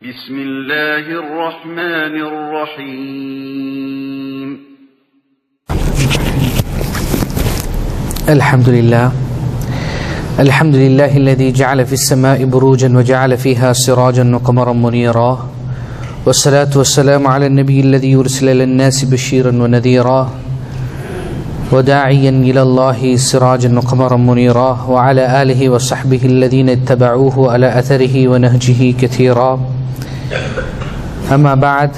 بسم الله الرحمن الرحيم. الحمد لله. الحمد لله الذي جعل في السماء بروجا وجعل فيها سراجا وقمرا منيرا. والصلاة والسلام على النبي الذي يرسل للناس بشيرا ونذيرا. وداعيا إلى الله سراجا وقمرا منيرا وعلى آله وصحبه الذين اتبعوه على أثره ونهجه كثيرا. أما بعد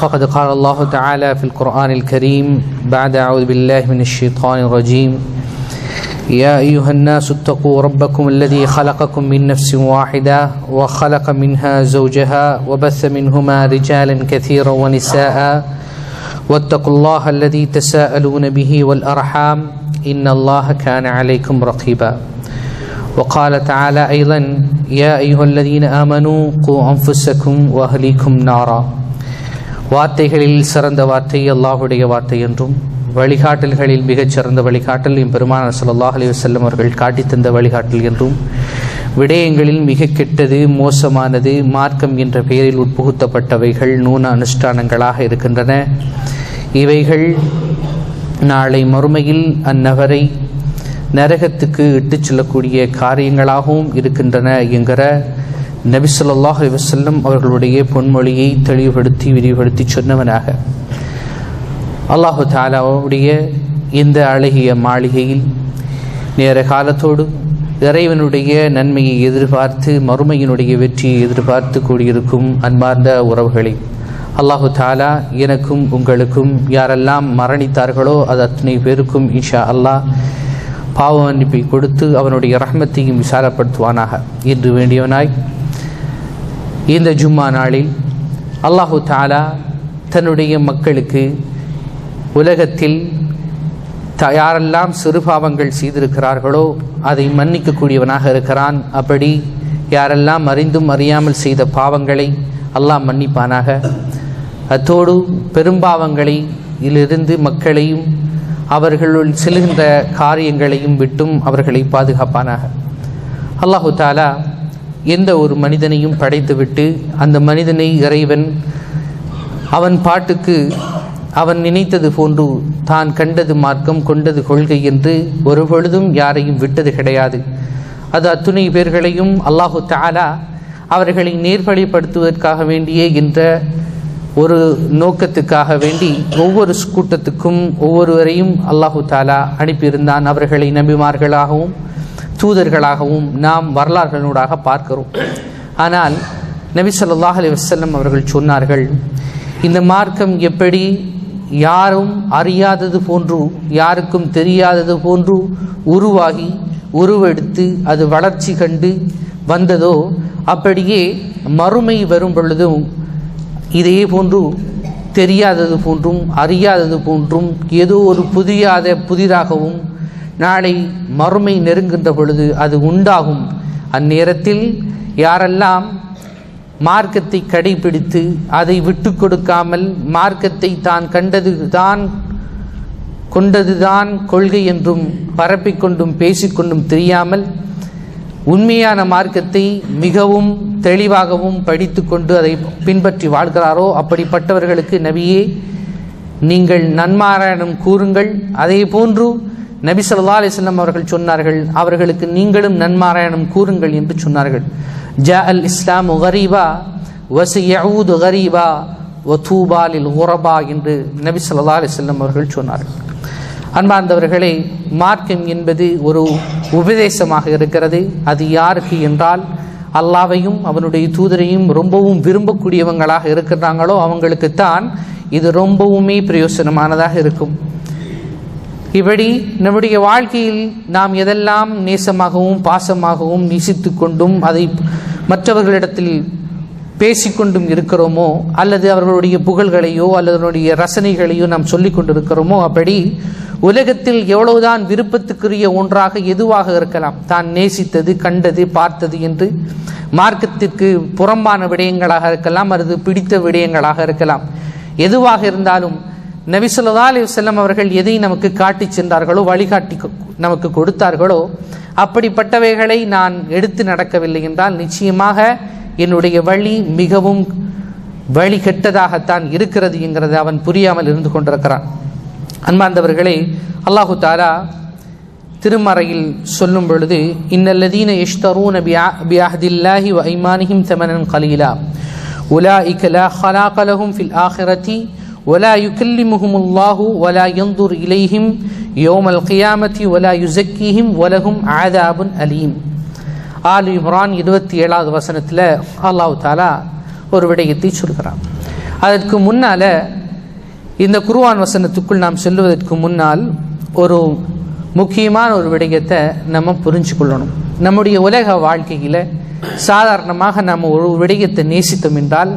فقد قال الله تعالى في القرآن الكريم بعد أعوذ بالله من الشيطان الرجيم. يا أيها الناس اتقوا ربكم الذي خلقكم من نفس واحدة وخلق منها زوجها وبث منهما رجالا كثيرا ونساء. واتقوا الله الذي تساءلون به والأرحام إن الله كان عليكم رقيبا وقال تعالى أيضا يا أيها الذين آمنوا قوا أنفسكم وأهليكم نارا வார்த்தைகளில் சிறந்த வார்த்தை அல்லாஹுடைய வார்த்தை என்றும் வழிகாட்டல்களில் மிகச் சிறந்த வழிகாட்டல் எம்பெருமான ஸல்லல்லாஹு அலைஹி வஸல்லம் அவர்கள் காட்டித் தந்த வழிகாட்டல் என்றும் விடயங்களில் மிக கெட்டது மோசமானது மார்க்கம் என்ற பெயரில் உட்புகுத்தப்பட்டவைகள் நூன அனுஷ்டானங்களாக இருக்கின்றன இவைகள் நாளை மறுமையில் அந்நகரை நரகத்துக்கு இட்டுச் செல்லக்கூடிய காரியங்களாகவும் இருக்கின்றன என்கிற நபி வசல்லம் அவர்களுடைய பொன்மொழியை தெளிவுபடுத்தி விரிவுபடுத்தி சொன்னவனாக. அல்லாஹு தாலாவுடைய இந்த அழகிய மாளிகையில் நேர காலத்தோடு இறைவனுடைய நன்மையை எதிர்பார்த்து மறுமையினுடைய வெற்றியை எதிர்பார்த்து கூடியிருக்கும் அன்பார்ந்த உறவுகளை. அல்லாஹு தாலா எனக்கும் உங்களுக்கும் யாரெல்லாம் மரணித்தார்களோ அது அத்தனை பேருக்கும் இன்ஷா அல்லாஹ் பாவ மன்னிப்பை கொடுத்து அவனுடைய ரஹ்மத்தையும் விசாலப்படுத்துவானாக. என்று வேண்டியவனாய் இந்த ஜும்மா நாளில் அல்லாஹு தாலா தன்னுடைய மக்களுக்கு உலகத்தில் த யாரெல்லாம் சிறுபாவங்கள் செய்திருக்கிறார்களோ அதை மன்னிக்கக்கூடியவனாக இருக்கிறான். அப்படி யாரெல்லாம் அறிந்தும் அறியாமல் செய்த பாவங்களை அல்லாஹ் மன்னிப்பானாக. அத்தோடு பெரும்பாவங்களை இலிருந்து மக்களையும் அவர்களுள் செல்கின்ற காரியங்களையும் விட்டும் அவர்களை பாதுகாப்பானாக. அல்லாஹு தாலா எந்த ஒரு மனிதனையும் படைத்துவிட்டு அந்த மனிதனை இறைவன் அவன் பாட்டுக்கு அவன் நினைத்தது போன்று தான் கண்டது மார்க்கம் கொண்டது கொள்கை என்று ஒரு பொழுதும் யாரையும் விட்டது கிடையாது. அது அத்துணை பேர்களையும் அல்லாஹு தாலா அவர்களை நேர்வழிப்படுத்துவதற்காக வேண்டியே என்ற ஒரு நோக்கத்துக்காக வேண்டி ஒவ்வொரு கூட்டத்துக்கும் ஒவ்வொருவரையும் அல்லாஹு தாலா அனுப்பியிருந்தான். அவர்களை நம்பிமார்களாகவும் தூதர்களாகவும் நாம் வரலாறுகளூடாக பார்க்கிறோம். ஆனால் நபி சொல்லாஹ் அலி வசல்லம் அவர்கள் சொன்னார்கள் இந்த மார்க்கம் எப்படி யாரும் அறியாதது போன்று யாருக்கும் தெரியாதது போன்று உருவாகி உருவெடுத்து அது வளர்ச்சி கண்டு வந்ததோ அப்படியே மறுமை வரும் பொழுதும் இதே போன்று தெரியாதது போன்றும் அறியாதது போன்றும் ஏதோ ஒரு புதியாத புதிதாகவும் நாளை மறுமை நெருங்குகின்ற பொழுது அது உண்டாகும். அந்நேரத்தில் யாரெல்லாம் மார்க்கத்தை கடைபிடித்து அதை விட்டு கொடுக்காமல் மார்க்கத்தை தான் கண்டது தான் கொண்டதுதான் கொள்கை என்றும் பரப்பிக்கொண்டும் பேசிக்கொண்டும் தெரியாமல் உண்மையான மார்க்கத்தை மிகவும் தெளிவாகவும் படித்து கொண்டு அதை பின்பற்றி வாழ்கிறாரோ அப்படிப்பட்டவர்களுக்கு நபியே நீங்கள் நன்மாராயணம் கூறுங்கள். அதே போன்று நபி சொல்லா அலிஸ்லாம் அவர்கள் சொன்னார்கள் அவர்களுக்கு நீங்களும் நன்மாராயணம் கூறுங்கள் என்று சொன்னார்கள். ஜா அல் இஸ்லாம் கரீபா வசி யவுது வதூபாலில் உரபா என்று நபி சொல்லா அலிஸ்லாம் அவர்கள் சொன்னார்கள். அன்பார்ந்தவர்களே மார்க்கம் என்பது ஒரு உபதேசமாக இருக்கிறது. அது யாருக்கு என்றால் அல்லாவையும் அவனுடைய தூதரையும் ரொம்பவும் விரும்பக்கூடியவங்களாக இருக்கிறாங்களோ அவங்களுக்குத்தான் இது ரொம்பவுமே பிரயோசனமானதாக இருக்கும். இப்படி நம்முடைய வாழ்க்கையில் நாம் எதெல்லாம் நேசமாகவும் பாசமாகவும் நேசித்து கொண்டும் அதை மற்றவர்களிடத்தில் பேசிக்கொண்டும் இருக்கிறோமோ அல்லது அவர்களுடைய புகழ்களையோ அல்லது அவருடைய ரசனைகளையோ நாம் சொல்லிக் கொண்டிருக்கிறோமோ அப்படி உலகத்தில் எவ்வளவுதான் விருப்பத்துக்குரிய ஒன்றாக எதுவாக இருக்கலாம் தான் நேசித்தது கண்டது பார்த்தது என்று மார்க்கத்திற்கு புறம்பான விடயங்களாக இருக்கலாம் அல்லது பிடித்த விடயங்களாக இருக்கலாம். எதுவாக இருந்தாலும் நபிசல்லா அலி செல்லம் அவர்கள் எதை நமக்கு காட்டி சென்றார்களோ வழிகாட்டி நமக்கு கொடுத்தார்களோ அப்படிப்பட்டவைகளை நான் எடுத்து நடக்கவில்லை என்றால் நிச்சயமாக என்னுடைய வழி மிகவும் வழி கெட்டதாகத்தான் இருக்கிறது என்கிறதை அவன் புரியாமல் இருந்து கொண்டிருக்கிறான் அன்பார்ந்தவர்களே அல்லாஹு தாலா திருமறையில் சொல்லும் பொழுது இன்னல்லதீன யஷ்தரூன பிஅஹ்தில்லாஹி வ ஐமானிஹிம் தமனன் கலீலா உலாஇக லா خلاق لهم في الآخرة ولا يكلمهم الله ولا ينظر إليهم يوم القيامة ولا يزكيهم ولهم عذاب أليم ஆல் இம்ரான் இருபத்தி ஏழாவது வசனத்தில் அல்லாஹ் தாலா ஒரு விடயத்தை சொல்கிறான். அதற்கு முன்னால் இந்த குருவான் வசனத்துக்குள் நாம் செல்வதற்கு முன்னால் ஒரு முக்கியமான ஒரு விடயத்தை நம்ம புரிஞ்சு கொள்ளணும் நம்முடைய உலக வாழ்க்கையில் சாதாரணமாக நாம் ஒரு விடயத்தை நேசித்தோம் என்றால்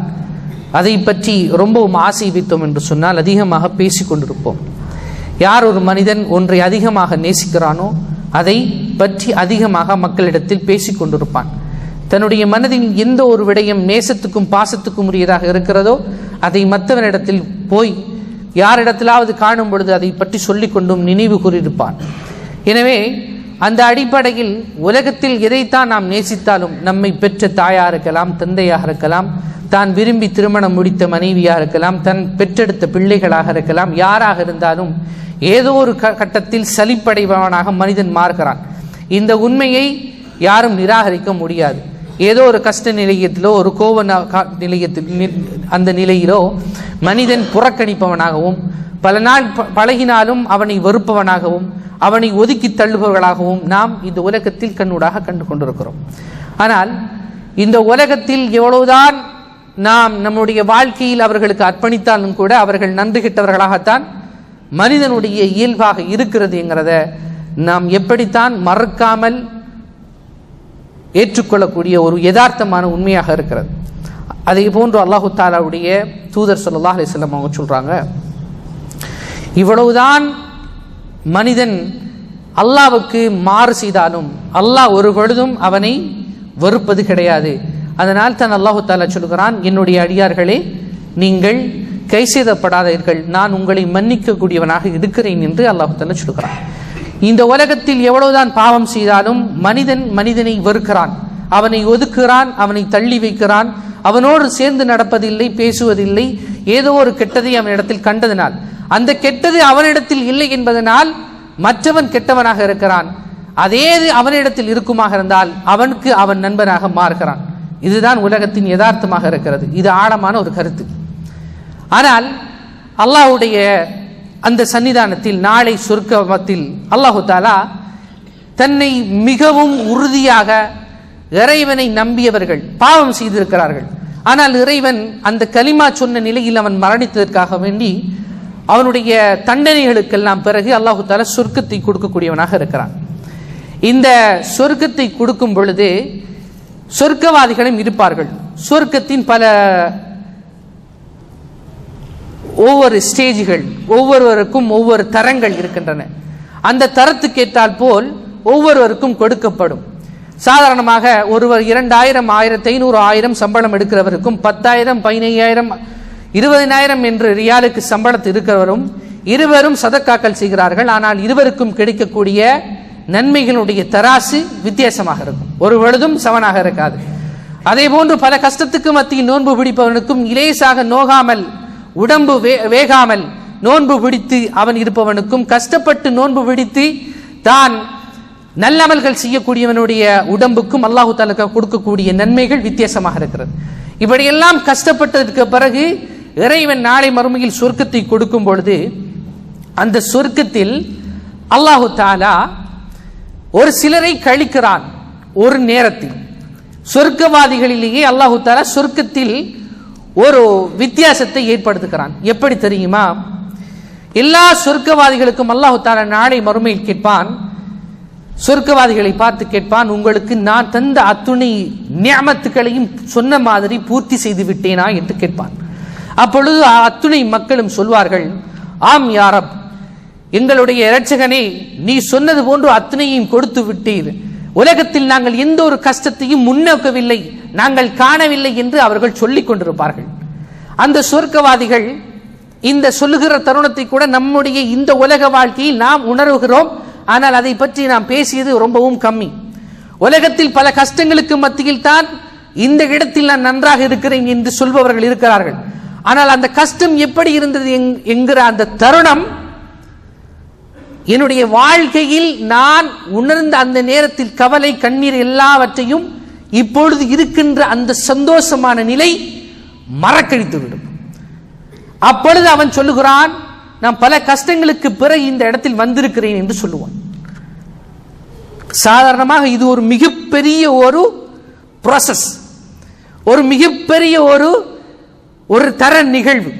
அதை பற்றி ரொம்பவும் ஆசை வைத்தோம் என்று சொன்னால் அதிகமாக பேசி கொண்டிருப்போம் யார் ஒரு மனிதன் ஒன்றை அதிகமாக நேசிக்கிறானோ அதை பற்றி அதிகமாக மக்களிடத்தில் பேசிக் கொண்டிருப்பான். தன்னுடைய மனதில் எந்த ஒரு விடயம் நேசத்துக்கும் பாசத்துக்கும் உரியதாக இருக்கிறதோ அதை மற்றவனிடத்தில் போய் யாரிடத்திலாவது காணும் பொழுது அதை பற்றி சொல்லிக் கொண்டும் நினைவு கூறியிருப்பான். எனவே அந்த அடிப்படையில் உலகத்தில் எதைத்தான் நாம் நேசித்தாலும் நம்மை பெற்ற தாயாக இருக்கலாம் தந்தையாக இருக்கலாம் தான் விரும்பி திருமணம் முடித்த மனைவியாக இருக்கலாம் தன் பெற்றெடுத்த பிள்ளைகளாக இருக்கலாம் யாராக இருந்தாலும் ஏதோ ஒரு கட்டத்தில் சலிப்படைபவனாக மனிதன் மாறுகிறான். இந்த உண்மையை யாரும் நிராகரிக்க முடியாது. ஏதோ ஒரு கஷ்ட நிலையத்திலோ ஒரு கோப நிலையத்தில் அந்த நிலையிலோ மனிதன் புறக்கணிப்பவனாகவும் பல நாள் பழகினாலும் அவனை வெறுப்பவனாகவும் அவனை ஒதுக்கி தள்ளுபவர்களாகவும் நாம் இந்த உலகத்தில் கண்ணூடாக கண்டு கொண்டிருக்கிறோம் ஆனால் இந்த உலகத்தில் எவ்வளவுதான் நாம் நம்முடைய வாழ்க்கையில் அவர்களுக்கு அர்ப்பணித்தாலும் கூட அவர்கள் நன்றி கிட்டவர்களாகத்தான் மனிதனுடைய இயல்பாக இருக்கிறது என்கிறத நாம் எப்படித்தான் மறக்காமல் ஏற்றுக்கொள்ளக்கூடிய ஒரு யதார்த்தமான உண்மையாக இருக்கிறது. அதே போன்று அல்லாஹு தாலாவுடைய தூதர் சொல்லா அலிஸ்லாம் அவங்க சொல்கிறாங்க இவ்வளவுதான் மனிதன் அல்லாவுக்கு மாறு செய்தாலும் அல்லாஹ் ஒரு பொழுதும் அவனை வெறுப்பது கிடையாது. அதனால் தான் அல்லாஹு தாலா சொல்கிறான் என்னுடைய அடியார்களே நீங்கள் கை செய்தப்படாதீர்கள் நான் உங்களை மன்னிக்கக்கூடியவனாக இருக்கிறேன் என்று அல்லாஹு தாலா சொல்கிறான் இந்த உலகத்தில் எவ்வளவுதான் பாவம் செய்தாலும் மனிதன் மனிதனை வெறுக்கிறான். அவனை ஒதுக்குகிறான் அவனை தள்ளி வைக்கிறான். அவனோடு சேர்ந்து நடப்பதில்லை பேசுவதில்லை. ஏதோ ஒரு கெட்டதை அவனிடத்தில் கண்டதனால். அந்த கெட்டது அவனிடத்தில் இல்லை என்பதனால் மற்றவன் கெட்டவனாக இருக்கிறான். அதே அவனிடத்தில் இருக்குமாக இருந்தால் அவனுக்கு அவன் நண்பனாக மாறுகிறான். இதுதான் உலகத்தின் யதார்த்தமாக இருக்கிறது. இது ஆழமான ஒரு கருத்து. ஆனால் அல்லாஹுடைய அந்த சன்னிதானத்தில் நாளை சொர்க்கமத்தில் அல்லாஹு தாலா தன்னை மிகவும் உறுதியாக இறைவனை நம்பியவர்கள் பாவம் செய்திருக்கிறார்கள். ஆனால் இறைவன் அந்த கலிமா சொன்ன நிலையில் அவன் மரணித்ததற்காக வேண்டி அவனுடைய தண்டனைகளுக்கெல்லாம் பிறகு அல்லாஹு தாலா சொர்க்கத்தை கொடுக்கக்கூடியவனாக இருக்கிறான். இந்த சொர்க்கத்தை கொடுக்கும் பொழுது சொர்க்கவாதிகளும் இருப்பார்கள். சொர்க்கத்தின் பல ஒவ்வொரு ஸ்டேஜ்கள் ஒவ்வொருவருக்கும் ஒவ்வொரு தரங்கள் இருக்கின்றன. அந்த தரத்துக்கேற்றால் போல் ஒவ்வொருவருக்கும் கொடுக்கப்படும். சாதாரணமாக ஒருவர் இரண்டாயிரம் ஆயிரத்தி ஐநூறு ஆயிரம் சம்பளம் எடுக்கிறவருக்கும் பத்தாயிரம் பதினையாயிரம் இருபதினாயிரம் என்று ரியாலுக்கு சம்பளத்து இருக்கிறவரும் இருவரும் சதக்காக்கள் செய்கிறார்கள். ஆனால் இருவருக்கும் கிடைக்கக்கூடிய நன்மைகளுடைய தராசு வித்தியாசமாக இருக்கும். ஒரு பொழுதும் சமனாக இருக்காது. அதே போன்று பல கஷ்டத்துக்கு மத்தியில் நோன்பு பிடிப்பவனுக்கும் இலேசாக நோகாமல் உடம்பு வேகாமல் நோன்பு பிடித்து அவன் இருப்பவனுக்கும் கஷ்டப்பட்டு நோன்பு பிடித்து தான் நல்லமல்கள் செய்யக்கூடியவனுடைய உடம்புக்கும் அல்லாஹு தாலுக்கா கொடுக்கக்கூடிய நன்மைகள் வித்தியாசமாக இருக்கிறது. இப்படியெல்லாம் கஷ்டப்பட்டதற்கு பிறகு இறைவன் நாளை மறுமையில் சொர்க்கத்தை கொடுக்கும் பொழுது அந்த சொர்க்கத்தில் அல்லாஹு தாலா ஒரு சிலரை கழிக்கிறான் ஒரு நேரத்தில். சொர்க்கவாதிகளிலேயே அல்லாஹு தாலா சொர்க்கத்தில் ஒரு வித்தியாசத்தை ஏற்படுத்துகிறான். எப்படி தெரியுமா? எல்லா சொர்க்கவாதிகளுக்கும் அல்லாஹு தாலா நாளை மறுமையில் கேட்பான். சொர்க்கவாதிகளை பார்த்து கேட்பான் உங்களுக்கு நான் தந்த அத்துணை நியமத்துக்களையும் சொன்ன மாதிரி பூர்த்தி செய்து விட்டேனா? என்று கேட்பான். அப்பொழுது அத்துணை மக்களும் சொல்வார்கள் ஆம் யாரப் எங்களுடைய இரட்சகனே நீ சொன்னது போன்று அத்தனையும் கொடுத்து விட்டீர். உலகத்தில் நாங்கள் எந்த ஒரு கஷ்டத்தையும் முன்னோக்கவில்லை நாங்கள் காணவில்லை என்று அவர்கள் சொல்லிக் கொண்டிருப்பார்கள். அந்த சொர்க்கவாதிகள் இந்த சொல்லுகிற தருணத்தை கூட நம்முடைய இந்த உலக வாழ்க்கையில் நாம் உணர்வுகிறோம். ஆனால் அதை பற்றி நாம் பேசியது ரொம்பவும் கம்மி. உலகத்தில் பல கஷ்டங்களுக்கு மத்தியில் தான் இந்த இடத்தில் நான் நன்றாக இருக்கிறேன் என்று சொல்பவர்கள் இருக்கிறார்கள். ஆனால் அந்த கஷ்டம் எப்படி இருந்தது என்கிற அந்த தருணம் என்னுடைய வாழ்க்கையில் நான் உணர்ந்த அந்த நேரத்தில் கவலை கண்ணீர் எல்லாவற்றையும் இப்பொழுது இருக்கின்ற அந்த சந்தோஷமான நிலை மறக்கழித்துவிடும் அப்பொழுது அவன் சொல்லுகிறான் நான் பல கஷ்டங்களுக்கு பிறகு இந்த இடத்தில் வந்திருக்கிறேன் என்று சொல்லுவான். சாதாரணமாக இது ஒரு மிகப்பெரிய ஒரு ப்ராசஸ் ஒரு மிகப்பெரிய ஒரு ஒரு தர நிகழ்வு.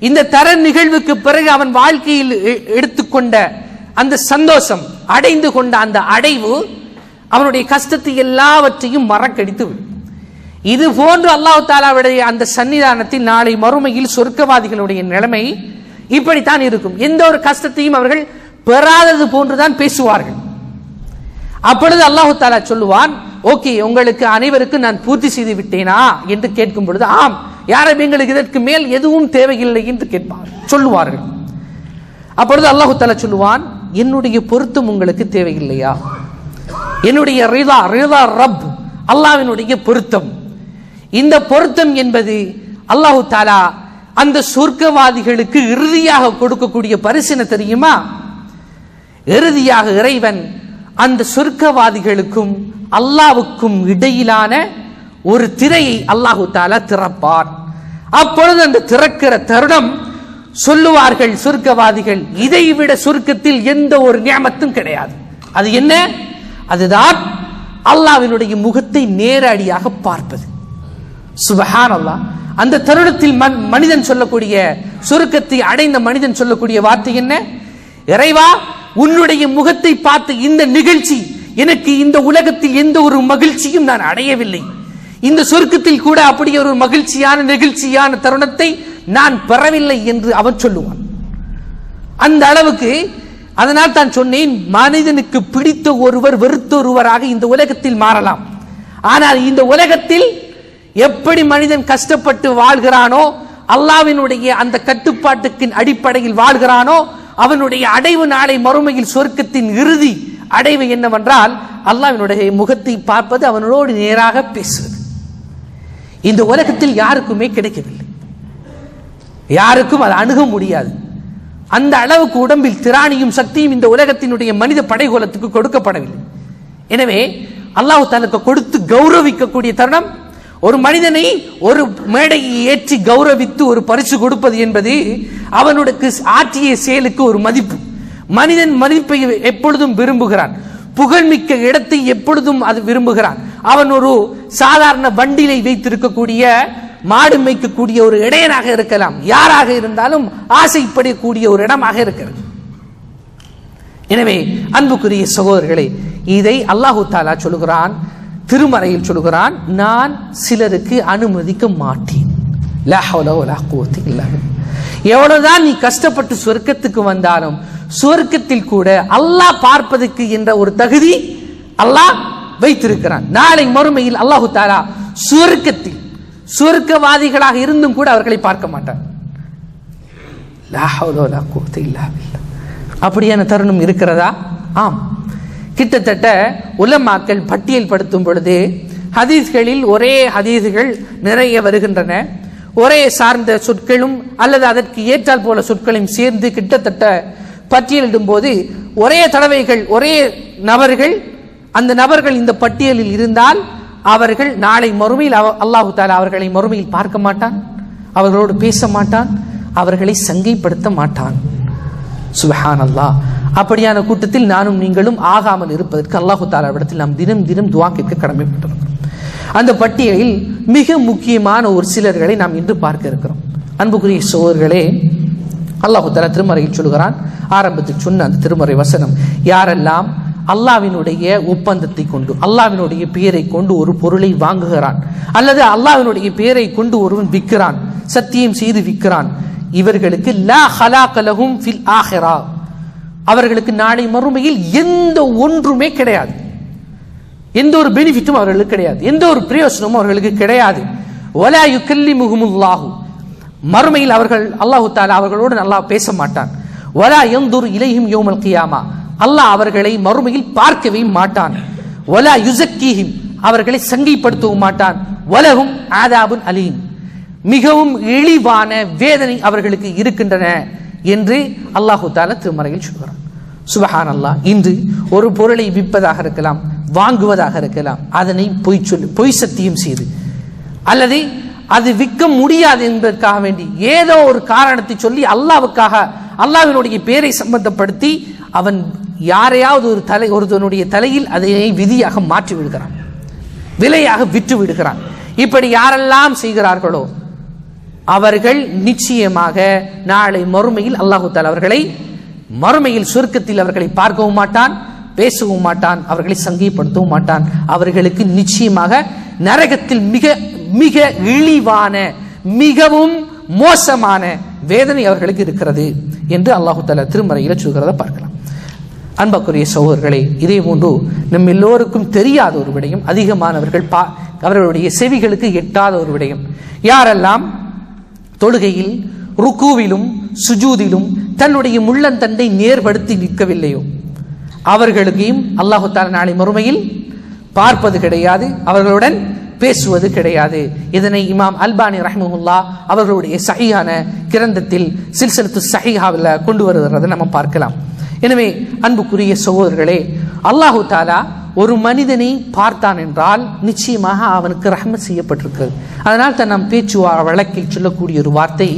இந்த தர நிகழ்வுக்கு பிறகு அவன் வாழ்க்கையில் எ- எடுத்துக்கொண்ட அந்த சந்தோஷம் அடைந்து கொண்ட அந்த அடைவு அவனுடைய கஷ்டத்தை எல்லாவற்றையும் மறக்கடித்து விடும் இது போன்று அல்லாஹு தாலாவுடைய அந்த சன்னிதானத்தில் நாளை மறுமையில் சொர்க்கவாதிகளுடைய நிலைமை இப்படித்தான் இருக்கும். எந்த ஒரு கஷ்டத்தையும் அவர்கள் பெறாதது போன்றுதான் பேசுவார்கள். அப்பொழுது அல்லாஹு தாலா சொல்லுவான் ஓகே உங்களுக்கு அனைவருக்கும் நான் பூர்த்தி செய்து விட்டேனா? என்று கேட்கும் பொழுது ஆம் யாரும் எங்களுக்கு இதற்கு மேல் எதுவும் தேவையில்லை என்று கேட்பார் சொல்லுவார்கள். அப்பொழுது அல்லாஹு தாலா சொல்லுவான் என்னுடைய பொருத்தம் உங்களுக்கு தேவையில்லையா? என்னுடைய ரிதா ரிதா ரப் அல்லாவினுடைய பொருத்தம். இந்த பொருத்தம் என்பது அல்லாஹு தாலா அந்த சொர்க்கவாதிகளுக்கு இறுதியாக கொடுக்கக்கூடிய பரிசின தெரியுமா? இறுதியாக இறைவன் அந்த சொர்க்கவாதிகளுக்கும் அல்லாவுக்கும் இடையிலான ஒரு திரையை அல்லாஹு தாலா திறப்பான். அப்பொழுது அந்த திறக்கிற தருணம் சொல்லுவார்கள் சொர்க்கவாதிகள். இதைவிட சுருக்கத்தில் எந்த ஒரு நியமத்தும் கிடையாது. அது என்ன? அதுதான் அல்லாவினுடைய முகத்தை நேரடியாக பார்ப்பது. சுபஹான் அல்லாஹ் அந்த தருணத்தில் மன்- மனிதன் சொல்லக்கூடிய சுருக்கத்தை அடைந்த மனிதன் சொல்லக்கூடிய வார்த்தை என்ன? இறைவா உன்னுடைய முகத்தை பார்த்து இந்த நிகழ்ச்சி எனக்கு இந்த உலகத்தில் எந்த ஒரு மகிழ்ச்சியும் நான் அடையவில்லை. இந்த சுருக்கத்தில் கூட அப்படி ஒரு மகிழ்ச்சியான நெகிழ்ச்சியான தருணத்தை நான் பெறவில்லை என்று அவன் சொல்லுவான். அந்த அளவுக்கு அதனால் தான் சொன்னேன் மனிதனுக்கு பிடித்த ஒருவர் வெறுத்த ஒருவராக இந்த உலகத்தில் மாறலாம். ஆனால் இந்த உலகத்தில் எப்படி மனிதன் கஷ்டப்பட்டு வாழ்கிறானோ அல்லாவினுடைய அந்த கட்டுப்பாட்டுக்கின் அடிப்படையில் வாழ்கிறானோ அவனுடைய அடைவு நாளை மறுமையில் சொர்க்கத்தின் இறுதி அடைவு என்னவென்றால் அல்லாவினுடைய முகத்தை பார்ப்பது அவனோடு நேராக பேசுவது. இந்த உலகத்தில் யாருக்குமே கிடைக்கவில்லை. யாருக்கும் அதை அணுக முடியாது. அந்த அளவுக்கு உடம்பில் திராணியும் சக்தியும் இந்த உலகத்தினுடைய மனித படைகோலத்துக்கு கொடுக்கப்படவில்லை. எனவே அல்லாஹு தனக்கு கொடுத்து கௌரவிக்கக்கூடிய தருணம் ஒரு மனிதனை ஒரு மேடையை ஏற்றி கௌரவித்து ஒரு பரிசு கொடுப்பது என்பது அவனுக்கு ஆற்றிய செயலுக்கு ஒரு மதிப்பு. மனிதன் மதிப்பை எப்பொழுதும் விரும்புகிறான். புகழ்மிக்க இடத்தை எப்பொழுதும் அது விரும்புகிறான். அவன் ஒரு சாதாரண வண்டிலை வைத்திருக்கக்கூடிய மாடு மேய்க்கக்கூடிய ஒரு இடையனாக இருக்கலாம். யாராக இருந்தாலும் ஆசைப்படக்கூடிய ஒரு இடமாக இருக்கிறது. எனவே அன்புக்குரிய சகோதரர்களே இதை அல்லாஹு தாலா சொல்லுகிறான் திருமறையில் சொல்லுகிறான் நான் சிலருக்கு அனுமதிக்க மாட்டேன். எவ்வளவுதான் நீ கஷ்டப்பட்டு சொர்க்கத்துக்கு வந்தாலும் சொர்க்கத்தில் கூட அல்லாஹ் பார்ப்பதற்கு என்ற ஒரு தகுதி அல்லாஹ் வைத்திருக்கிறான். நாளை மறுமையில் அல்லாஹு தாலா சொர்க்கத்தில் சுருக்கவாதிகளாக இருந்தும் கூட அவர்களை பார்க்க மாட்டார். லா அப்படியான தருணம் இருக்கிறதா? ஆம். கிட்டத்தட்ட உலமாக்கள் பட்டியல் படுத்தும் பொழுது ஹதீஸ்களில் ஒரே ஹதீஸ்கள் நிறைய வருகின்றன. ஒரே சார்ந்த சொற்களும் அல்லது அதற்கு ஏற்றால் போல சொற்களையும் சேர்ந்து கிட்டத்தட்ட பட்டியலிடும் போது ஒரே தடவைகள் ஒரே நபர்கள் அந்த நபர்கள் இந்த பட்டியலில் இருந்தால் அவர்கள் நாளை மறுமையில் அவ- அல்லாஹு தாலா அவர்களை மறுமையில் பார்க்க மாட்டான். அவர்களோடு பேச மாட்டான். அவர்களை சங்கைப்படுத்த மாட்டான். சுபஹான் அல்லாஹ் அப்படியான கூட்டத்தில் நானும் நீங்களும் ஆகாமல் இருப்பதற்கு அல்லாஹு தாலாவிடத்தில் நாம் தினம் தினம் துவா கேட்க கடமைப்பட்டிருக்கிறோம் அந்த பட்டியலில் மிக முக்கியமான ஒரு சிலர்களை நாம் இன்று பார்க்க இருக்கிறோம். அன்புக்குரிய சோர்களே அல்லாஹு தாலா திருமறையில் சொல்கிறான் ஆரம்பத்தில் சொன்ன அந்த திருமறை வசனம் யாரெல்லாம் அல்லாவினுடைய ஒப்பந்தத்தை கொண்டு அல்லாவினுடைய பெயரை கொண்டு ஒரு பொருளை வாங்குகிறான். அல்லது அல்லாவினுடைய பெயரை கொண்டு ஒருவன் விற்கிறான் சத்தியம் செய்து விற்கிறான். இவர்களுக்கு லா ஹலா கலகும் ஃபில் ஆஹிரா. அவர்களுக்கு நாளை மறுமையில் எந்த ஒன்றுமே கிடையாது. எந்த ஒரு பெனிஃபிட்டும் அவர்களுக்கு கிடையாது. எந்த ஒரு பிரயோசனமும் அவர்களுக்கு கிடையாது. ஒலா யுக்கல்லி முகமுல்லாஹு மறுமையில் அவர்கள் அல்லாஹு தாலா அவர்களோடு நல்லா பேச மாட்டான். ஒலா எந்தூர் இலையும் யோமல் கியாமா. அல்லாஹ் அவர்களை மறுமையில் பார்க்கவே மாட்டான். ஒலா யுசக்கீஹிம் அவர்களை சங்கைப்படுத்தவும் மாட்டான். வலகும் ஆதாபுன் அலீம். மிகவும் இழிவான வேதனை அவர்களுக்கு இருக்கின்றன என்று அல்லாஹு தால திருமறையில் சொல்கிறான். சுபஹான் அல்லாஹ் இன்று ஒரு பொருளை விற்பதாக இருக்கலாம் வாங்குவதாக இருக்கலாம் அதனை பொய் சொல்லி பொய் சத்தியம் செய்து. அல்லது அது விற்க முடியாது என்பதற்காக வேண்டி ஏதோ ஒரு காரணத்தை சொல்லி அல்லாவுக்காக அல்லாவினுடைய பேரை சம்பந்தப்படுத்தி அவன் யாரையாவது ஒரு தலை ஒருத்தனுடைய தலையில் அதனை விதியாக மாற்றி விடுகிறான். விலையாக விற்று விடுகிறான். இப்படி யாரெல்லாம் செய்கிறார்களோ அவர்கள் நிச்சயமாக நாளை மறுமையில் அல்லாஹு தாலா அவர்களை மறுமையில் சுருக்கத்தில் அவர்களை பார்க்கவும் மாட்டான் பேசவும் மாட்டான் அவர்களை சங்கிப்படுத்தவும் மாட்டான். அவர்களுக்கு நிச்சயமாக நரகத்தில் மிக மிக இழிவான மிகவும் மோசமான வேதனை அவர்களுக்கு இருக்கிறது என்று அல்லாஹு தாலா திருமறையில் சொல்கிறத பார்க்கலாம். அன்பக்குரிய சகோதரர்களே இதே போன்று நம் எல்லோருக்கும் தெரியாத ஒரு விடயம் அதிகமானவர்கள் பா அவர்களுடைய செவிகளுக்கு எட்டாத ஒரு விடயம். யாரெல்லாம் தொழுகையில் ருக்குவிலும் சுஜூதிலும் தன்னுடைய முள்ளந்தண்டை நேர்படுத்தி நிற்கவில்லையோ அவர்களுக்கையும் அல்லாஹு நாளை மறுமையில் பார்ப்பது கிடையாது அவர்களுடன் பேசுவது கிடையாது. இதனை இமாம் அல்பானி ரஹ்முல்லா அவர்களுடைய சஹியான கிரந்தத்தில் சில்சலத்து சஹிஹாவில் கொண்டு வருகிறத நம்ம பார்க்கலாம். எனவே அன்புக்குரிய சகோதரர்களே அல்லாஹு தாலா ஒரு மனிதனை பார்த்தான் என்றால் நிச்சயமாக அவனுக்கு ரஹ்மத் செய்யப்பட்டிருக்கிறது. அதனால் தான் நம் பேச்சு வழக்கில் சொல்லக்கூடிய ஒரு வார்த்தை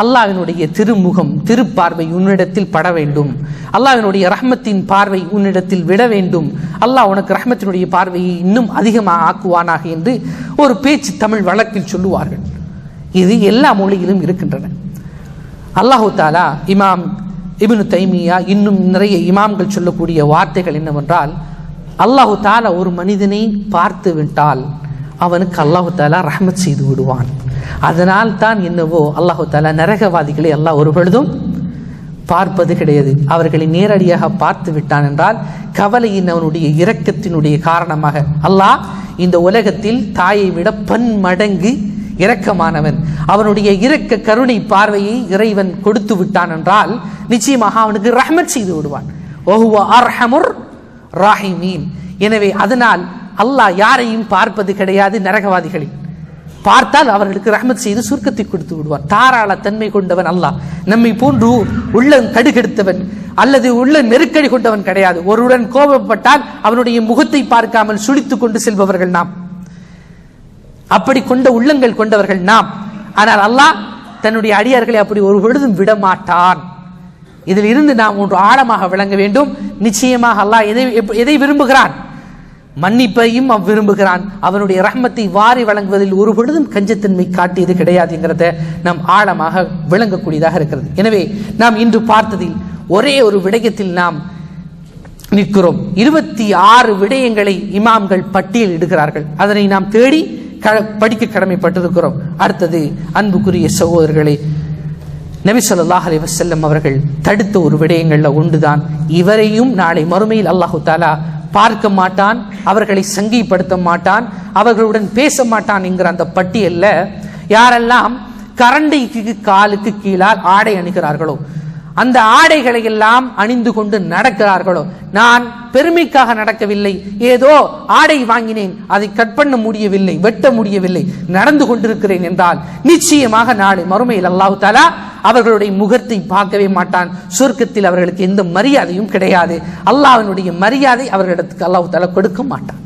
அல்லாவினுடைய திருமுகம் திருப்பார்வை உன்னிடத்தில் பட வேண்டும். அல்லாவினுடைய ரஹ்மத்தின் பார்வை உன்னிடத்தில் விட வேண்டும். அல்லாஹ் உனக்கு ரஹ்மத்தினுடைய பார்வையை இன்னும் அதிகமாக ஆக்குவானாக என்று ஒரு பேச்சு தமிழ் வழக்கில் சொல்லுவார்கள். இது எல்லா மொழியிலும் இருக்கின்றன. அல்லாஹு தாலா இமாம் இபின் தைமியா இன்னும் நிறைய இமாம்கள் சொல்லக்கூடிய வார்த்தைகள் என்னவென்றால் அல்லாஹு தாலா ஒரு மனிதனை பார்த்து விட்டால் அவனுக்கு அல்லாஹு தாலா ரஹமத் செய்து விடுவான். அதனால் தான் என்னவோ அல்லாஹு தாலா நரகவாதிகளை அல்லாஹ் ஒரு பொழுதும் பார்ப்பது கிடையாது. அவர்களை நேரடியாக பார்த்து விட்டான் என்றால் கவலையின் அவனுடைய இரக்கத்தினுடைய காரணமாக அல்லாஹ் இந்த உலகத்தில் தாயை விட பன்மடங்கு இரக்கமானவன். அவனுடைய இரக்க கருணை பார்வையை இறைவன் கொடுத்து விட்டான் என்றால் நிச்சயமாக அவனுக்கு ரஹ்மத் செய்து விடுவான். ஓஹுவ அர்ஹமுர் ராஹிமீன். எனவே அதனால் அல்லாஹ் யாரையும் பார்ப்பது கிடையாது நரகவாதிகளில். பார்த்தால் அவர்களுக்கு ரஹமத் செய்து சுருக்கத்தை கொடுத்து விடுவார். தாராள தன்மை கொண்டவன் அல்லாஹ். நம்மை போன்று உள்ளம் கடுகெடுத்தவன் அல்லது உள்ள நெருக்கடி கொண்டவன் கிடையாது. ஒருடன் கோபப்பட்டால் அவனுடைய முகத்தை பார்க்காமல் சுழித்துக் கொண்டு செல்பவர்கள் நாம். அப்படி கொண்ட உள்ளங்கள் கொண்டவர்கள் நாம். ஆனால் அல்லாஹ் தன்னுடைய அடியார்களை அப்படி ஒரு பொழுதும் விட மாட்டான் இதில் இருந்து நாம் ஒன்று ஆழமாக விளங்க வேண்டும். நிச்சயமாக அல்லாஹ் எதை எதை விரும்புகிறான்? மன்னிப்பையும் அவ் விரும்புகிறான். அவனுடைய ரஹ்மத்தை வாரி வழங்குவதில் ஒரு பொழுதும் கஞ்சத்தன்மை காட்டியது கிடையாதுங்கிறத நாம் ஆழமாக விளங்கக்கூடியதாக இருக்கிறது. எனவே நாம் இன்று பார்த்ததில் ஒரே ஒரு விடயத்தில் நாம் நிற்கிறோம். இருபத்தி ஆறு விடயங்களை இமாம்கள் பட்டியல் இடுகிறார்கள் அதனை நாம் தேடி படிக்க கடமைப்பட்டிருக்கிறோம். அடுத்தது அன்புக்குரிய சகோதரர்களை நபி ஸல்லல்லாஹு அலைஹி வஸல்லம் அவர்கள் தடுத்த ஒரு விடயங்கள்ல ஒன்றுதான். இவரையும் நாளை மறுமையில் அல்லாஹு தாலா பார்க்க மாட்டான் அவர்களை சங்கிப்படுத்த மாட்டான் அவர்களுடன் பேச மாட்டான் என்கிற அந்த பட்டியல்ல யாரெல்லாம் கரண்டைக்கு காலுக்கு கீழால் ஆடை அணிகிறார்களோ அந்த ஆடைகளை எல்லாம் அணிந்து கொண்டு நடக்கிறார்களோ? நான் பெருமைக்காக நடக்கவில்லை. ஏதோ ஆடை வாங்கினேன். அதை கட் பண்ண முடியவில்லை வெட்ட முடியவில்லை நடந்து கொண்டிருக்கிறேன் என்றால் நிச்சயமாக நாளை மறுமையில் அல்லாஹு தாலா அவர்களுடைய முகத்தை பார்க்கவே மாட்டான். சுருக்கத்தில் அவர்களுக்கு எந்த மரியாதையும் கிடையாது. அல்லாஹனுடைய மரியாதை அவர்களிடத்துக்கு அல்லாஹு தாலா கொடுக்க மாட்டான்.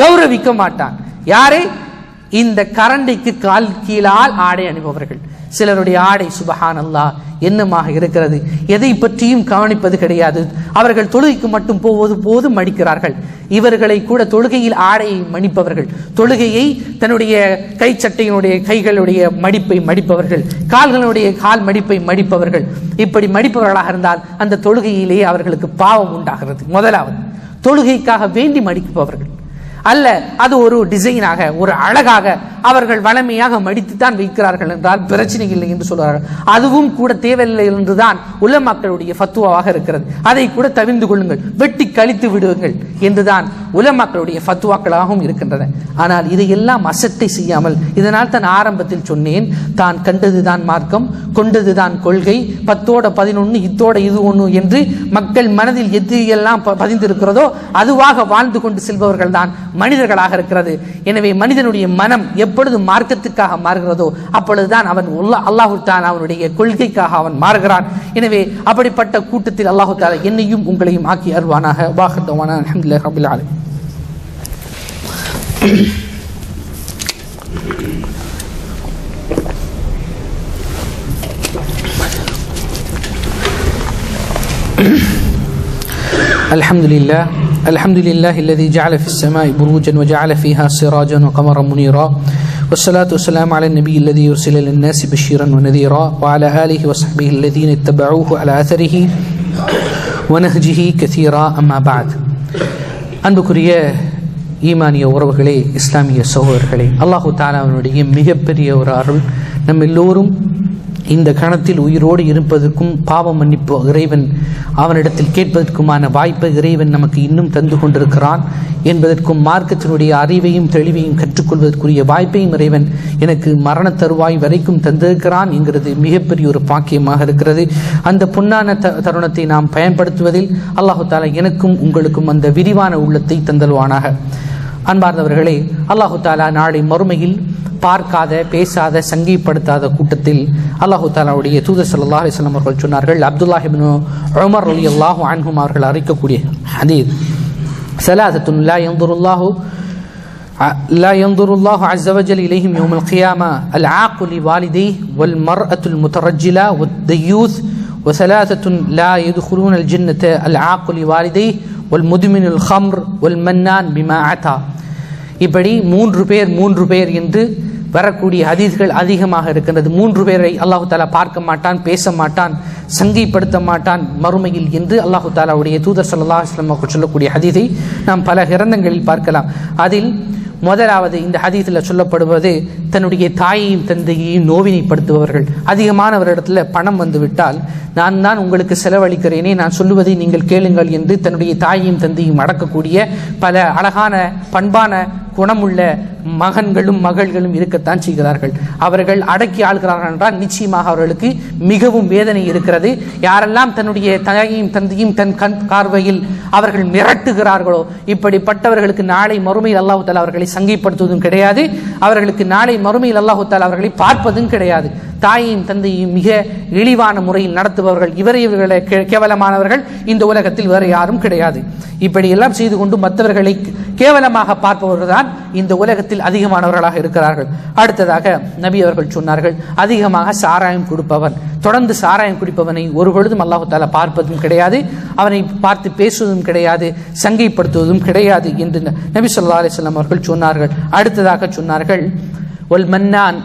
கௌரவிக்க மாட்டான். யாரே? இந்த கரண்டைக்கு கால் கீழால் ஆடை அணிபவர்கள். சிலருடைய ஆடை சுபஹான் அல்லா என்னமாக இருக்கிறது? எதை பற்றியும் கவனிப்பது கிடையாது. அவர்கள் தொழுகைக்கு மட்டும் போவது போதும் மடிக்கிறார்கள். இவர்களை கூட தொழுகையில் ஆடையை மடிப்பவர்கள் தொழுகையை தன்னுடைய கை சட்டையினுடைய கைகளுடைய மடிப்பை மடிப்பவர்கள். கால்களுடைய கால் மடிப்பை மடிப்பவர்கள். இப்படி மடிப்பவர்களாக இருந்தால் அந்த தொழுகையிலேயே அவர்களுக்கு பாவம் உண்டாகிறது. முதலாவது தொழுகைக்காக வேண்டி மடிப்பவர்கள். அல்ல அது ஒரு டிசைனாக ஒரு அழகாக அவர்கள் வளமையாக மடித்துத்தான் வைக்கிறார்கள் என்றால் பிரச்சனை இல்லை என்று சொல்கிறார்கள் அதுவும் கூட தேவையில்லை என்றுதான் உலமாக்களுடைய ஃபத்துவாவாக இருக்கிறது. அதை கூட தவிர்ந்து கொள்ளுங்கள். வெட்டி கழித்து விடுங்கள் என்றுதான் உலமாக்களுடைய ஃபத்துவாக்களாகவும் இருக்கின்றன. ஆனால் இதையெல்லாம் அசட்டை செய்யாமல் இதனால் தான் ஆரம்பத்தில் சொன்னேன். தான் கண்டதுதான் மார்க்கம் கொண்டதுதான் கொள்கை பத்தோட பதினொன்று இத்தோட இது ஒன்று என்று மக்கள் மனதில் எது எல்லாம் ப- பதிந்திருக்கிறதோ அதுவாக வாழ்ந்து கொண்டு செல்பவர்கள் தான் மனிதர்களாக இருக்கிறது. எனவே மனிதனுடைய மனம் எப்பொழுது மார்க்கத்துக்காக மாறுகிறதோ அப்பொழுதுதான் அவன் உள்ள அல்லாஹுத்தான் அவனுடைய கொள்கைக்காக அவன் மாறுகிறான். எனவே அப்படிப்பட்ட கூட்டத்தில் அல்லாஹு தாலா என்னையும் உங்களையும் ஆக்கி அருவானாக வாகத்தவான அஹமதுல்லா ரபுல் الحمد لله الحمد لله الذي جعل في السماء بروجا وجعل فيها سراجا وقمرا منيرا والصلاة والسلام على النبي الذي يرسل للناس بشيرا ونذيرا وعلى آله وصحبه الذين اتبعوه على أثره ونهجه كثيرا أما بعد அன்புக்குரிய ஈமானிய உறவுகளே இஸ்லாமிய சகோதரர்களே அல்லாஹு தாலாவினுடைய மிகப்பெரிய ஒரு அருள் நம் எல்லோரும் இந்த கணத்தில் உயிரோடு இருப்பதற்கும் பாவ மன்னிப்பு இறைவன் அவனிடத்தில் கேட்பதற்குமான வாய்ப்பை இறைவன் நமக்கு இன்னும் தந்து கொண்டிருக்கிறான் என்பதற்கும் மார்க்கத்தினுடைய அறிவையும் தெளிவையும் கற்றுக்கொள்வதற்குரிய வாய்ப்பையும் இறைவன் எனக்கு மரண தருவாய் வரைக்கும் தந்திருக்கிறான் என்கிறது மிகப்பெரிய ஒரு பாக்கியமாக இருக்கிறது. அந்த பொன்னான த தருணத்தை நாம் பயன்படுத்துவதில் அல்லாஹு தாலா எனக்கும் உங்களுக்கும் அந்த விரிவான உள்ளத்தை தந்தல்வானாக. அன்பார்ந்தவர்களே அல்லாஹு தாலா நாளை மறுமையில் பார்க்காத பேசாத சங்கிப்படுத்தாத கூட்டத்தில் அல்லாஹு தாலாவுடைய தூதர் சல்லா அலிஸ்லாம் அவர்கள் சொன்னார்கள் அப்துல்லாஹிபின் உமர் அலி அல்லாஹு அன்ஹும் அவர்கள் அறிக்கக்கூடிய ஹதீத் ثلاثة لا ينظر الله لا ينظر الله عز وجل إليهم يوم القيامة العاقل لوالديه والمرأة المترجلة والديوث وثلاثة لا يدخلون الجنة العاقل لوالديه والمدمن الخمر والمنان بما أعطى இப்படி மூன்று பேர் மூன்று பேர் என்று வரக்கூடிய ஹதீஸ்கள் அதிகமாக இருக்கின்றது. மூன்று பேரை அல்லாஹு தாலா பார்க்க மாட்டான் பேச மாட்டான் சங்கைப்படுத்த மாட்டான் மறுமையில் என்று அல்லாஹு தாலாவுடைய தூதர் சல்லா இஸ்லாம் சொல்லக்கூடிய ஹதீஸை நாம் பல கிரந்தங்களில் பார்க்கலாம். அதில் முதலாவது இந்த ஹதீஸில் சொல்லப்படுவது தன்னுடைய தாயையும் தந்தையையும் நோவினைப்படுத்துபவர்கள். அதிகமானவரிடத்தில் பணம் வந்துவிட்டால் நான் தான் உங்களுக்கு செலவழிக்கிறேனே நான் சொல்லுவதை நீங்கள் கேளுங்கள் என்று தன்னுடைய தாயையும் தந்தையும் அடக்கக்கூடிய பல அழகான பண்பான குணமுள்ள மகன்களும் மகள்களும் இருக்கத்தான் செய்கிறார்கள். அவர்கள் அடக்கி ஆள்கிறார்கள் என்றால் நிச்சயமாக அவர்களுக்கு மிகவும் வேதனை இருக்கிறது. யாரெல்லாம் தன்னுடைய தாயையும் தந்தையும் தன் கண் பார்வையில் அவர்கள் மிரட்டுகிறார்களோ இப்படிப்பட்டவர்களுக்கு நாளை மறுமையில் அல்லாஹு அவர்களை அவர்களை சங்கைப்படுத்துவதும் கிடையாது. அவர்களுக்கு நாளை மறுமையில் அல்லாஹு அவர்களை பார்ப்பதும் கிடையாது. தாயையும் தந்தையும் மிக இழிவான முறையில் நடத்துபவர்கள் இவரை இவர்களை கேவலமானவர்கள். இந்த உலகத்தில் வேறு யாரும் கிடையாது. இப்படியெல்லாம் செய்து கொண்டு மற்றவர்களை கேவலமாக பார்ப்பவர்கள் தான் இந்த உலகத்தில் அதிகமானவர்களாக இருக்கிறார்கள். அடுத்ததாக நபி அவர்கள் சொன்னார்கள் அதிகமாக சாராயம் கொடுப்பவன். தொடர்ந்து சாராயம் குடிப்பவனை ஒரு பொழுதும் அல்லாஹு தாலா பார்ப்பதும் கிடையாது. அவனை பார்த்து பேசுவதும் கிடையாது. சங்கைப்படுத்துவதும் கிடையாது என்று நபி சொல்லா அலிஸ்லாம் அவர்கள் சொன்னார்கள். அடுத்ததாக சொன்னார்கள் ஒல் மன்னான்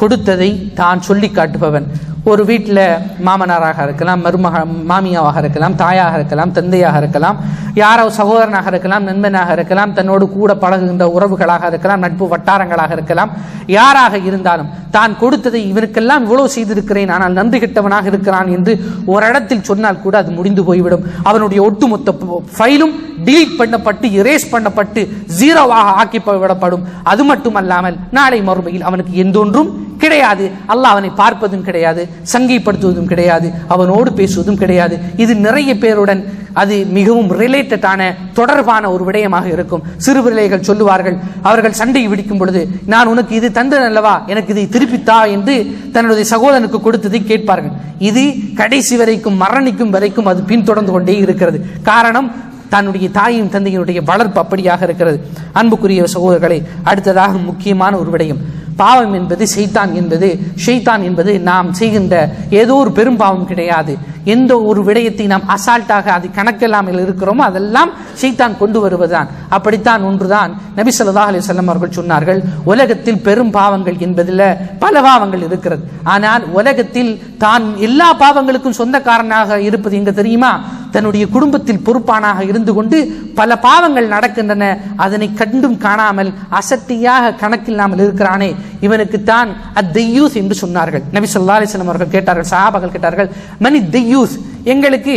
கொடுத்ததை தான் சொல்லி காட்டுபவன். ஒரு வீட்டில் மாமனாராக இருக்கலாம் மருமக மாமியாவாக இருக்கலாம் தாயாக இருக்கலாம் தந்தையாக இருக்கலாம் யாரோ சகோதரனாக இருக்கலாம் நண்பனாக இருக்கலாம் தன்னோடு கூட பழகுகின்ற உறவுகளாக இருக்கலாம் நட்பு வட்டாரங்களாக இருக்கலாம் யாராக இருந்தாலும் தான் கொடுத்ததை இவனுக்கெல்லாம் இவ்வளவு செய்திருக்கிறேன் ஆனால் நன்றி கிட்டவனாக இருக்கிறான் என்று ஒரு இடத்தில் சொன்னால் கூட அது முடிந்து போய்விடும். அவனுடைய ஒட்டுமொத்த ஃபைலும் டிலீட் பண்ணப்பட்டு இரேஸ் பண்ணப்பட்டு ஜீரோவாக ஆக்கி விடப்படும் அது மட்டுமல்லாமல் நாளை மறுமையில் அவனுக்கு எந்தொன்றும் கிடையாது. அல்லாஹ் அவனை பார்ப்பதும் கிடையாது சங்கைப்படுத்துவதும் கிடையாது அவனோடு பேசுவதும் கிடையாது. இது நிறைய பேருடன் அது மிகவும் ரிலேட்டடான தொடர்பான ஒரு விடயமாக இருக்கும். சிறு பிள்ளைகள் சொல்லுவார்கள் அவர்கள் சண்டை விடிக்கும் பொழுது நான் உனக்கு இது தந்தன் அல்லவா? எனக்கு இதை திருப்பித்தா? என்று தன்னுடைய சகோதரனுக்கு கொடுத்ததை கேட்பார்கள். இது கடைசி வரைக்கும் மரணிக்கும் வரைக்கும் அது பின்தொடர்ந்து கொண்டே இருக்கிறது. காரணம் தன்னுடைய தாயும் தந்தையினுடைய வளர்ப்பு அப்படியாக இருக்கிறது. அன்புக்குரிய சகோதரர்களை அடுத்ததாக முக்கியமான ஒரு விடயம். பாவம் என்பது செய்தான் என்பது ஷெய்தான் என்பது நாம் செய்கின்ற ஏதோ ஒரு பெரும் பாவம் கிடையாது. எந்த ஒரு விடயத்தை நாம் அசால்ட்டாக அது கணக்கில்லாமல் இருக்கிறோமோ அதெல்லாம் ஷெய்தான் கொண்டு வருவதுதான். அப்படித்தான் ஒன்றுதான் நபி சொல்லா அலி சொல்லம் அவர்கள் சொன்னார்கள் உலகத்தில் பெரும் பாவங்கள் என்பதில் பல பாவங்கள் இருக்கிறது. ஆனால் உலகத்தில் தான் எல்லா பாவங்களுக்கும் சொந்தக்காரனாக இருப்பது எங்க தெரியுமா? தன்னுடைய குடும்பத்தில் பொறுப்பானாக இருந்து கொண்டு பல பாவங்கள் நடக்கின்றன. அதனை கண்டும் காணாமல் அசட்டியாக கணக்கில்லாமல் இருக்கிறானே. இவனுக்கு தான் அத்தையூஸ் என்று சொன்னார்கள். நபி சொல்லா அலிஸ்லாம் அவர்கள் கேட்டார்கள் சஹாபாக்கள் கேட்டார்கள் மணி தெய்யூஸ் எங்களுக்கு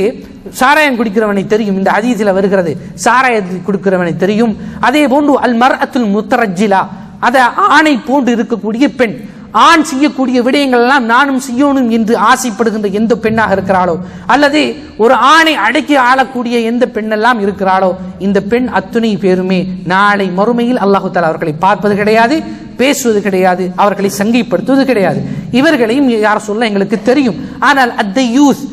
சாராயம் குடிக்கிறவனை தெரியும். இந்த அதிசில வருகிறது சாராயத்தை குடுக்கிறவனை தெரியும். அதே போன்று அல் மர் அத்துல் முத்தரஜிலா அத ஆணை போன்று இருக்கக்கூடிய பெண். ஆண் செய்யக்கூடிய விடயங்கள் எல்லாம் நானும் செய்யணும் என்று ஆசைப்படுகின்ற எந்த பெண்ணாக இருக்கிறாளோ அல்லது ஒரு ஆணை அடக்கி ஆளக்கூடிய எந்த பெண்ணெல்லாம் இருக்கிறாளோ இந்த பெண் அத்துணை பேருமே நாளை மறுமையில் அல்லாஹு தாலா அவர்களை பார்ப்பது கிடையாது பேசுவது கிடையாது அவர்களை சங்கைப்படுத்துவது கிடையாது. இவர்களையும் யார் சொல்ல எங்களுக்கு தெரியும். ஆனால் அத் யூஸ்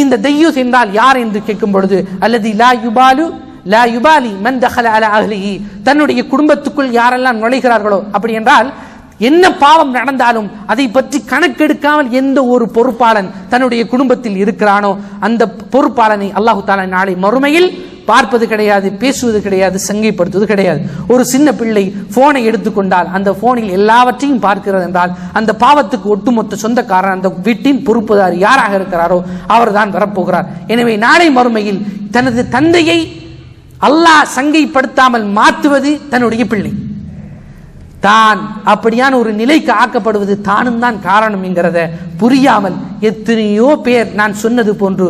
இந்த தையூஸ் என்றால் யார் என்று கேட்கும் பொழுது அல்லது லா யுபாலு லா யுபாலி மன் தஹல அல அஹ்லிஹி தன்னுடைய குடும்பத்துக்குள் யாரெல்லாம் நுழைகிறார்களோ அப்படி என்றால் என்ன பாவம் நடந்தாலும் அதை பற்றி கணக்கெடுக்காமல் எந்த ஒரு பொறுப்பாளன் தன்னுடைய குடும்பத்தில் இருக்கிறானோ அந்த பொறுப்பாளனை அல்லாஹு தாலா நாளை மறுமையில் பார்ப்பது கிடையாது பேசுவது கிடையாது சங்கைப்படுத்துவது கிடையாது. ஒரு சின்ன பிள்ளை போனை எடுத்துக்கொண்டால் அந்த போனில் எல்லாவற்றையும் பார்க்கிறது என்றால் அந்த பாவத்துக்கு ஒட்டுமொத்த சொந்தக்காரன் அந்த வீட்டின் பொறுப்புதார் யாராக இருக்கிறாரோ அவர்தான் வரப்போகிறார். எனவே நாளை மறுமையில் தனது தந்தையை அல்லாஹ் சங்கைப்படுத்தாமல் மாற்றுவது தன்னுடைய பிள்ளை. தான் அப்படியான ஒரு நிலைக்கு ஆக்கப்படுவது தானும் தான் காரணம்ங்கிறத புரியாமல் எத்தனையோ பேர் நான் சொன்னது போன்று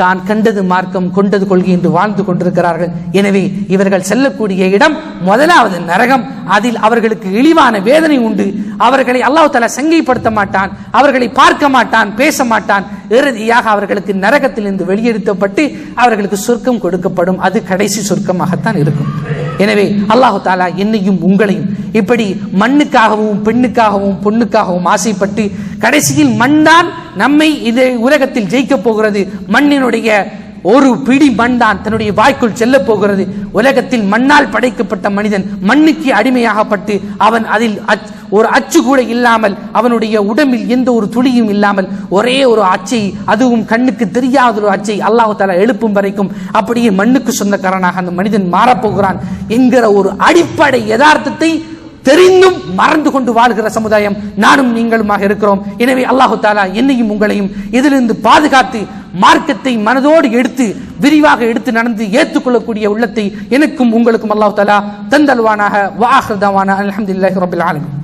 தான் கண்டது மார்க்கம் கொண்டது கொள்கை என்று வாழ்ந்து கொண்டிருக்கிறார்கள். எனவே இவர்கள் செல்லக்கூடிய இடம் முதலாவது நரகம். அதில் அவர்களுக்கு இழிவான வேதனை உண்டு. அவர்களை அல்லாஹ் தலா சங்கைப்படுத்த மாட்டான் அவர்களை பார்க்க மாட்டான் பேச மாட்டான். இறுதியாக அவர்களுக்கு நரகத்திலிருந்து வெளியெடுத்தப்பட்டு அவர்களுக்கு சொர்க்கம் கொடுக்கப்படும். அது கடைசி சொர்க்கமாகத்தான் இருக்கும். எனவே அல்லாஹு தாலா என்னையும் உங்களையும் இப்படி மண்ணுக்காகவும் பெண்ணுக்காகவும் பொண்ணுக்காகவும் ஆசைப்பட்டு கடைசியில் மண்தான் நம்மை இது உலகத்தில் ஜெயிக்கப் போகிறது. மண்ணினுடைய ஒரு பிடி மண் தான் தன்னுடைய வாய்க்குள் செல்ல போகிறது. உலகத்தில் மண்ணால் படைக்கப்பட்ட மனிதன் மண்ணுக்கு அடிமையாகப்பட்டு அவன் அதில் அச்- ஒரு அச்சு கூட இல்லாமல் அவனுடைய உடம்பில் எந்த ஒரு துளியும் இல்லாமல் ஒரே ஒரு அச்சை அதுவும் கண்ணுக்கு தெரியாத ஒரு அச்சை அல்லாஹு தாலா எழுப்பும் வரைக்கும் அப்படியே மண்ணுக்கு சொந்தக்காரனாக அந்த மனிதன் மாறப்போகிறான் என்கிற ஒரு அடிப்படை யதார்த்தத்தை தெரிந்தும் மறந்து கொண்டு வாழ்கிற சமுதாயம் நானும் நீங்களுமாக இருக்கிறோம். எனவே அல்லாஹு தாலா என்னையும் உங்களையும் இதிலிருந்து பாதுகாத்து மார்க்கத்தை மனதோடு எடுத்து விரிவாக எடுத்து நடந்து ஏற்றுக்கொள்ளக்கூடிய உள்ளத்தை எனக்கும் உங்களுக்கும் அல்லாஹு தாலா தந்தல்வானாக வாஹ்ரதாவான அலமதுல்லாஹி ரபில் ஆலமின்.